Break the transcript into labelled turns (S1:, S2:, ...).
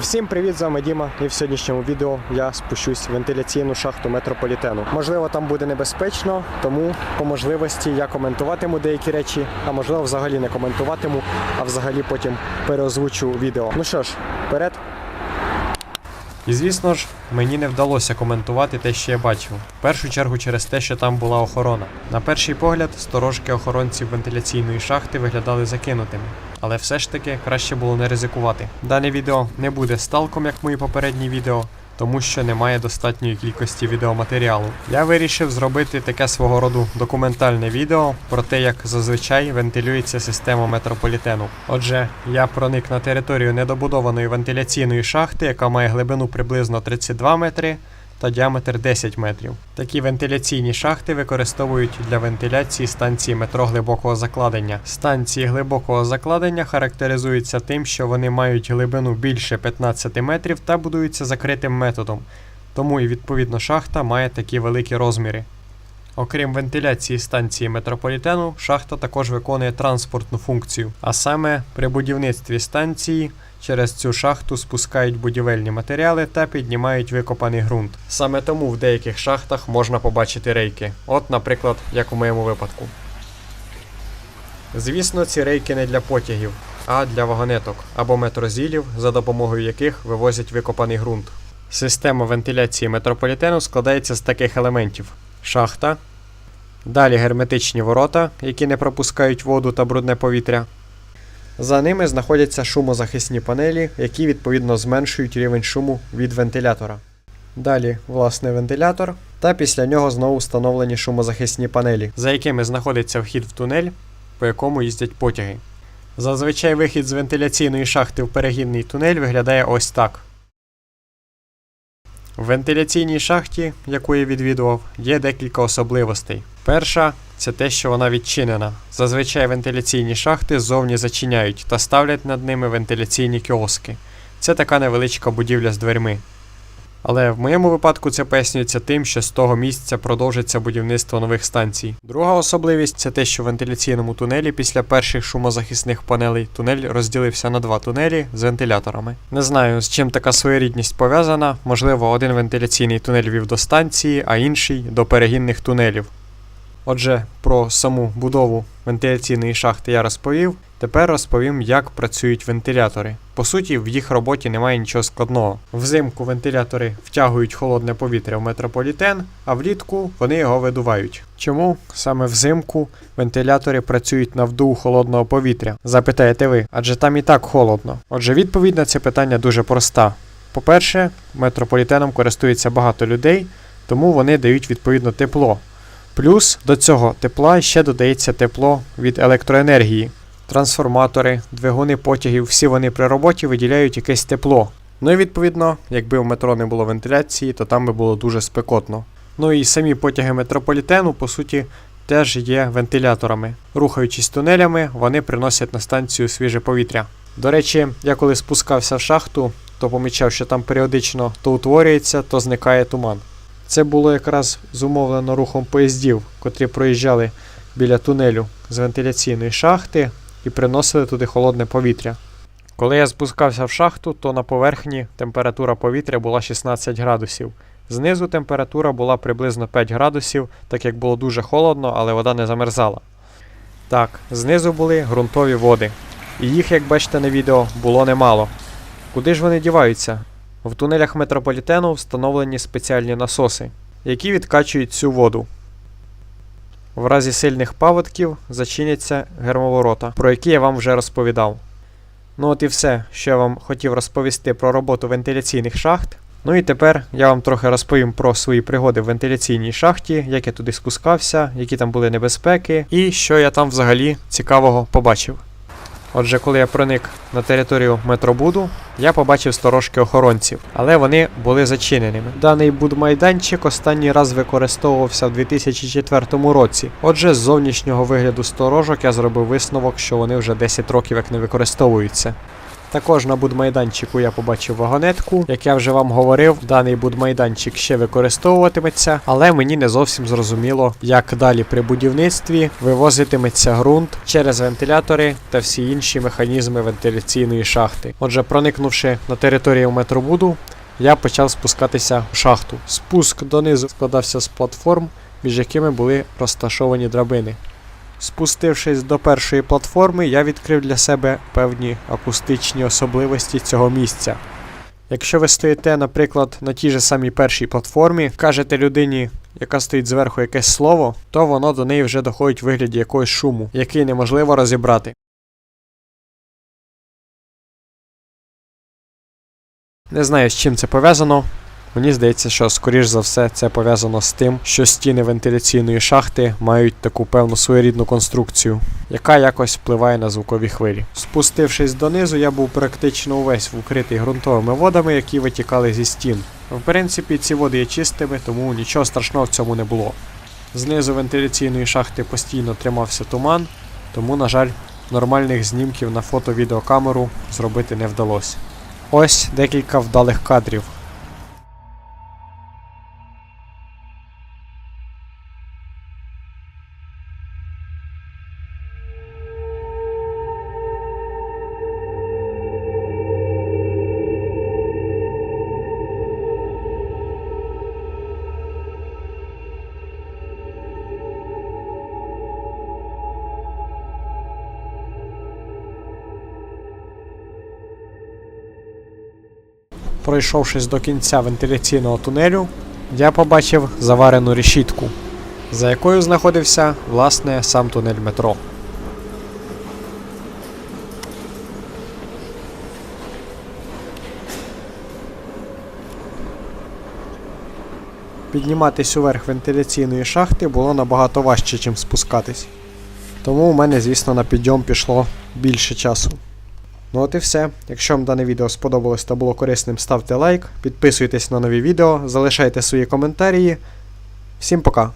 S1: Всім привіт, з вами Діма. І в сьогоднішньому відео я спущусь в вентиляційну шахту метрополітену. Можливо, там буде небезпечно, тому по можливості я коментуватиму деякі речі, а можливо, взагалі не коментуватиму, а взагалі потім переозвучу відео. Ну що ж, вперед. І звісно ж, мені не вдалося коментувати те, що я бачив. В першу чергу через те, що там була охорона. На перший погляд, сторожки охоронців вентиляційної шахти виглядали закинутими. Але все ж таки краще було не ризикувати. Дане відео не буде сталком, як мої попередні відео, тому що немає достатньої кількості відеоматеріалу. Я вирішив зробити таке свого роду документальне відео про те, як зазвичай вентилюється система метрополітену. Отже, я проник на територію недобудованої вентиляційної шахти, яка має глибину приблизно 32 метри та діаметр 10 метрів. Такі вентиляційні шахти використовують для вентиляції станції метро глибокого закладення. Станції глибокого закладення характеризуються тим, що вони мають глибину більше 15 метрів та будуються закритим методом. Тому і відповідно шахта має такі великі розміри. Окрім вентиляції станції метрополітену, шахта також виконує транспортну функцію, а саме при будівництві станції через цю шахту спускають будівельні матеріали та піднімають викопаний ґрунт. Саме тому в деяких шахтах можна побачити рейки. От, наприклад, як у моєму випадку. Звісно, ці рейки не для потягів, а для вагонеток або метрозілів, за допомогою яких вивозять викопаний ґрунт. Система вентиляції метрополітену складається з таких елементів: шахта, далі герметичні ворота, які не пропускають воду та брудне повітря. За ними знаходяться шумозахисні панелі, які відповідно зменшують рівень шуму від вентилятора. Далі, власне, вентилятор, та після нього знову встановлені шумозахисні панелі, за якими знаходиться вхід в тунель, по якому їздять потяги. Зазвичай вихід з вентиляційної шахти в перегінний тунель виглядає ось так. В вентиляційній шахті, яку я відвідував, є декілька особливостей. Перша це те, що вона відчинена. Зазвичай вентиляційні шахти ззовні зачиняють та ставлять над ними вентиляційні кіоски. Це така невеличка будівля з дверми. Але в моєму випадку це пояснюється тим, що з того місця продовжиться будівництво нових станцій. Друга особливість це те, що в вентиляційному тунелі після перших шумозахисних панелей тунель розділився на два тунелі з вентиляторами. Не знаю, з чим така своєрідність пов'язана. Можливо, один вентиляційний тунель вів до станції, а інший до перегінних тунелів. Отже, про саму будову вентиляційної шахти я розповів. Тепер розповім, як працюють вентилятори. По суті, в їх роботі немає нічого складного. Взимку вентилятори втягують холодне повітря в метрополітен, а влітку вони його видувають. Чому саме взимку вентилятори працюють на вдув холодного повітря? Запитаєте ви, адже там і так холодно. Отже, відповідь на це питання дуже проста. По-перше, метрополітеном користується багато людей, тому вони дають відповідно тепло. Плюс до цього тепла ще додається тепло від електроенергії. Трансформатори, двигуни потягів, всі вони при роботі виділяють якесь тепло. Ну і відповідно, якби в метро не було вентиляції, то там би було дуже спекотно. Ну і самі потяги метрополітену, по суті, теж є вентиляторами. Рухаючись тунелями, вони приносять на станцію свіже повітря. До речі, я коли спускався в шахту, то помічав, що там періодично то утворюється, то зникає туман. Це було якраз зумовлено рухом поїздів, котрі проїжджали біля тунелю з вентиляційної шахти і приносили туди холодне повітря. Коли я спускався в шахту, то на поверхні температура повітря була 16 градусів. Знизу температура була приблизно 5 градусів, так як було дуже холодно, але вода не замерзала. Так, знизу були ґрунтові води. І їх, як бачите на відео, було немало. Куди ж вони діваються? В тунелях метрополітену встановлені спеціальні насоси, які відкачують цю воду. В разі сильних паводків зачиняться гермоворота, про які я вам вже розповідав. Ну от і все, що я вам хотів розповісти про роботу вентиляційних шахт. Ну і тепер я вам трохи розповім про свої пригоди в вентиляційній шахті, як я туди спускався, які там були небезпеки, і що я там взагалі цікавого побачив. Отже, коли я проник на територію метробуду, я побачив сторожки охоронців, але вони були зачиненими. Даний будмайданчик останній раз використовувався в 2004 році. Отже, з зовнішнього вигляду сторожок я зробив висновок, що вони вже 10 років як не використовуються. Також на будмайданчику я побачив вагонетку. Як я вже вам говорив, даний будмайданчик ще використовуватиметься, але мені не зовсім зрозуміло, як далі при будівництві вивозитиметься ґрунт через вентилятори та всі інші механізми вентиляційної шахти. Отже, проникнувши на територію метробуду, я почав спускатися в шахту. Спуск донизу складався з платформ, між якими були розташовані драбини. Спустившись до першої платформи, я відкрив для себе певні акустичні особливості цього місця. Якщо ви стоїте, наприклад, на тій же самій першій платформі, кажете людині, яка стоїть зверху якесь слово, то воно до неї вже доходить в вигляді якогось шуму, який неможливо розібрати. Не знаю, з чим це пов'язано. Мені здається, що скоріш за все це пов'язано з тим, що стіни вентиляційної шахти мають таку певну своєрідну конструкцію, яка якось впливає на звукові хвилі. Спустившись донизу, я був практично увесь вкритий ґрунтовими водами, які витікали зі стін. В принципі, ці води є чистими, тому нічого страшного в цьому не було. Знизу вентиляційної шахти постійно тримався туман, тому, на жаль, нормальних знімків на фото-відеокамеру зробити не вдалося. Ось декілька вдалих кадрів. Пройшовшись до кінця вентиляційного тунелю, я побачив заварену решітку, за якою знаходився власне сам тунель метро. Підніматись уверх вентиляційної шахти було набагато важче, ніж спускатись. Тому у мене, звісно, на підйом пішло більше часу. Ну от і все. Якщо вам дане відео сподобалось та було корисним, ставте лайк, підписуйтесь на нові відео, залишайте свої коментарі. Всім пока!